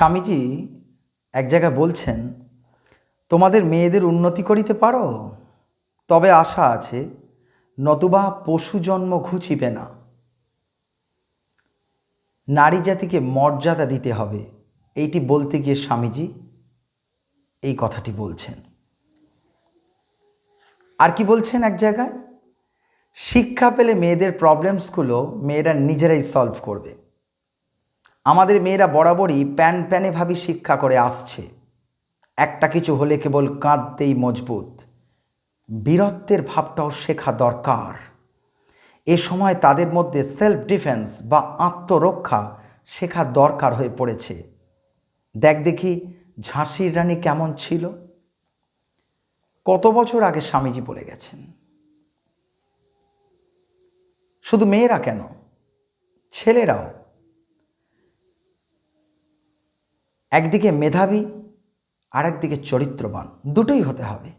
স্বামীজি এক জায়গায় বলছেন, তোমাদের মেয়েদের উন্নতি করিতে পারো? তবে আশা আছে, নতুবা পশু জন্ম ঘুচিবে না। নারী জাতিকে মর্যাদা দিতে হবে। এইটি বলতে গিয়ে স্বামীজি এই কথাটি বলছেন। আর কি বলছেন এক জায়গায়? শিক্ষা পেলে মেয়েদের প্রবলেমসগুলো মেয়েরা নিজেরাই সলভ করবে। আমাদের মেয়েরা বরাবরই প্যান প্যানে ভাবি শিক্ষা করে আসছে। একটা কিছু হলে কেবল কাঁদতেই মজবুত। বীরত্বের ভাবটাও শেখা দরকার। এ সময় তাদের মধ্যে সেলফ ডিফেন্স বা আত্মরক্ষা শেখা দরকার হয়ে পড়েছে। দেখ দেখি ঝাঁসির রানী কেমন ছিল। কত বছর আগে স্বামীজি বলে গেছেন। শুধু মেয়েরা কেন? ছেলেরাও একদিকে মেধাবী আর একদিকে চরিত্রবান। দুটোই হতে হবে।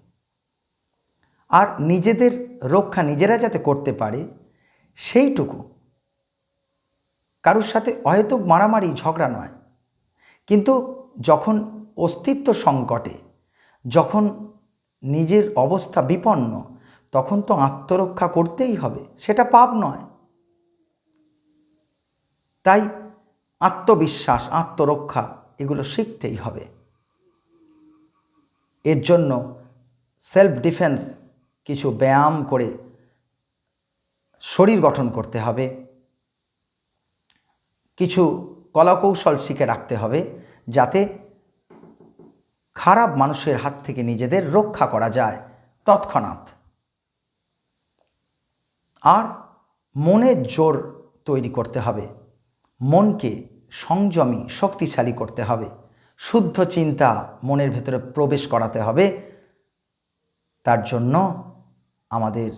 আর নিজেদের রক্ষা নিজেরা যাতে করতে পারে, সেইটুকু। কারোর সাথে অহেতুক মারামারি, ঝগড়া নয়। কিন্তু যখন অস্তিত্ব সংকটে, যখন নিজের অবস্থা বিপন্ন, তখন তো আত্মরক্ষা করতেই হবে। সেটা পাপ নয়। তাই আত্মবিশ্বাস, আত্মরক্ষা এগুলো শিখতেই হবে। এর জন্য সেলফ ডিফেন্স কিছু ব্যায়াম করে শরীর গঠন করতে হবে। কিছু কলাকৌশল শিখে রাখতে হবে যাতে খারাপ মানুষের হাত থেকে নিজেদের রক্ষা করা যায় তৎক্ষণাৎ। আর মনের জোর তৈরি করতে হবে। মনকে সংযমী, শক্তিশালী করতে হবে। শুদ্ধ চিন্তা মনের ভেতরে প্রবেশ করাতে হবে। তার জন্য আমাদের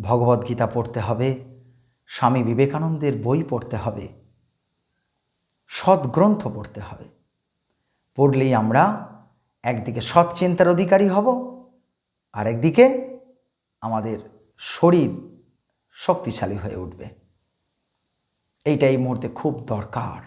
ভগবদ্গীতা পড়তে হবে, স্বামী বিবেকানন্দের বই পড়তে হবে, সৎগ্রন্থ পড়তে হবে। পড়লেই আমরা একদিকে সৎ চিন্তার অধিকারী হব আর একদিকে আমাদের শরীর শক্তিশালী হয়ে উঠবে। এইটা এই মুহূর্তে খুব দরকার।